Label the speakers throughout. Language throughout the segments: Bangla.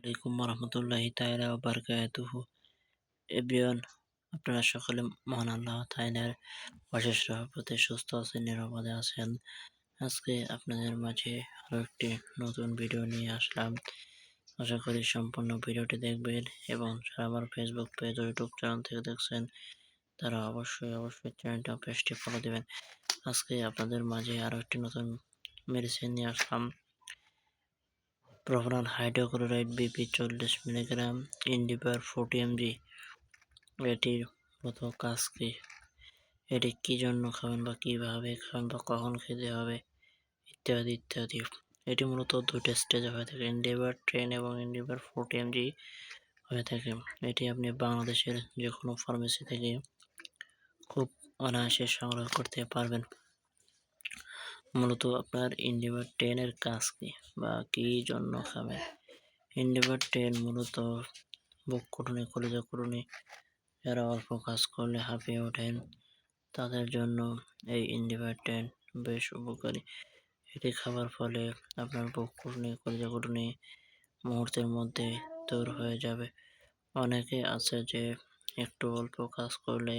Speaker 1: আলাইকুম রহমতুল্লাহি ওয়া বারাকাতুহু এভরিওয়ান আপনারা সকলে মহান আল্লাহ তাআলার অশেষ রহমতে সুস্থ আছেন, নিরাপদে আছেন। আজকে আপনাদের মাঝে আরও একটি নতুন ভিডিও নিয়ে আসলাম। আশা করি সম্পূর্ণ ভিডিওটি দেখবেন এবং যারা আমার ফেসবুক পেজ ও ইউটিউব চ্যানেল থেকে দেখছেন, তারা অবশ্যই অবশ্যই চ্যানেলটা পেজটি ফলো দিবেন। আজকে আপনাদের মাঝে আরও একটি নতুন মেডিসিন নিয়ে আসলাম। প্রোভনাল হাইড্রোক্লোরাইড বিপি চল্লিশ মিলিগ্রাম, ইন্ডিপার ফোর্টি এমজি। এটির মতো কাজ কি? এটি কী জন্য খাবেন বা কীভাবে খাবেন বা কখন খেতে হবে? ইত্যাদি ইত্যাদি। এটি মূলত দুটো স্টেজে হয়ে থাকে ইন্ডিভার ট্রেন এবং ইন্ডিভার ফোর্টি এমজি হয়ে থাকে। এটি আপনি বাংলাদেশের যে কোনো ফার্মেসি থেকে খুব অনায়াসে সংগ্রহ করতে পারবেন। মূলত আপনার ইন্ডিভার টেনের কাজ কি বা কী জন্য খাবে ইন্ডিভার টেন মূলত বুক কুটুনি কলেজা কুটুনি যারা অল্প কাজ করলে হাঁপিয়ে ওঠেন, তাদের জন্য এই ইন্ডিভার টেন বেশ উপকারী। এটি খাবার ফলে আপনার বুক কুটুনি কলেজা কুটুনি মুহূর্তের মধ্যে দূর হয়ে যাবে। অনেকে আছে যে একটু অল্প কাজ করলে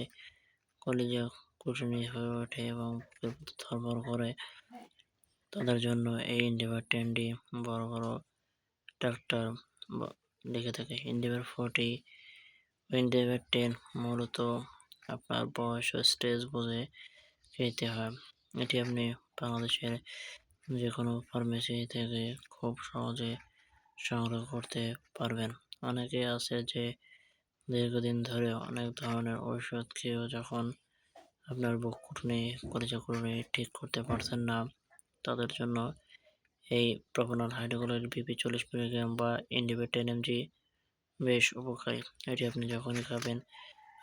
Speaker 1: কলিজা কুটুনি হয়ে ওঠে এবং থরবর করে। তাদের জন্য এই ইন্ডিভার টেনটি বড় বড় ডাক্তার লিখে থাকে। ইন্ডিভার ফোর্টি ইন্ডিভার টেন মূলত আপনার বয়স ও স্টেজ বুঝে খেতে হয়। এটি আপনি বাংলাদেশের যে কোনো ফার্মেসি থেকে খুব সহজে সংগ্রহ করতে পারবেন। অনেকে আছে যে দীর্ঘদিন ধরে অনেক ধরনের ঔষধ খেয়েও যখন আপনার বুক কুটনি কলিজা কুটনি ঠিক করতে পারছেন না। তাদের জন্য এই প্রোপোনল হাইড্রোক্লোরাইড বিপি চল্লিশ মিলিগ্রাম বা ইন্ডিভে টেন এমজি বেশ উপকারী। এটি আপনি যখনই খাবেন,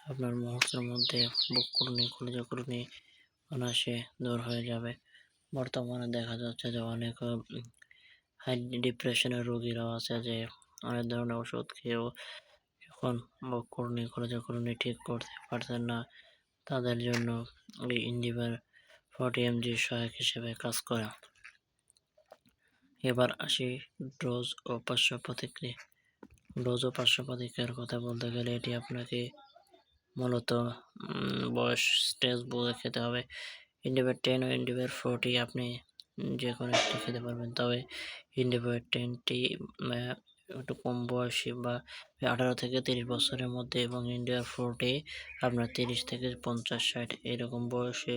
Speaker 1: আপনার মুহূর্তের মধ্যে বুক কুটনি কলিজা কুটনি অনায়াসে দূর হয়ে যাবে। বর্তমানে দেখা যাচ্ছে যে অনেক হাই ডিপ্রেশনের রোগীরাও আছে যে অনেক ধরনের ওষুধ খেয়েও যখন বুক কুটনি কলিজা কুটনি ঠিক করতে পারছেন না। তাদের জন্য এই ইন্ডিভার ফর্টি এমজি সহায়ক হিসেবে কাজ করে। এবার আসি ডোজ ও পার্শ্ব প্রতিক্রিয়া। ডোজ ও পার্শ্ব প্রতিক্রিয়ার কথা বলতে গেলে এটি আপনাকে মূলত বয়স স্টেজ বুঝে খেতে হবে। ইন্ডিভার টেন ও ইন্ডিভার ফোরটি আপনি যে কোনো একটি খেতে পারবেন। তবে ইন্ডিভার টেনটি একটু কম বয়সী বা আঠারো থেকে তিরিশ বছরের মধ্যে এবং ইন্ডিয়ার ফোর্টে আপনার তিরিশ থেকে পঞ্চাশ, ষাট এরকম বয়সে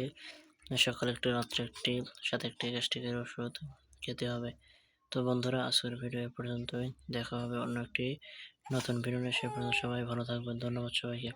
Speaker 1: সকালে একটি, রাত্রে একটি, সাথে একটি গ্যাস্ট্রিকের ওষুধ খেতে হবে। তো বন্ধুরা, আজকের ভিডিও এ পর্যন্তই। দেখা হবে অন্য একটি নতুন ভিডিও নিয়ে। সে পর্যন্ত সবাই ভালো থাকবেন। ধন্যবাদ সবাইকে।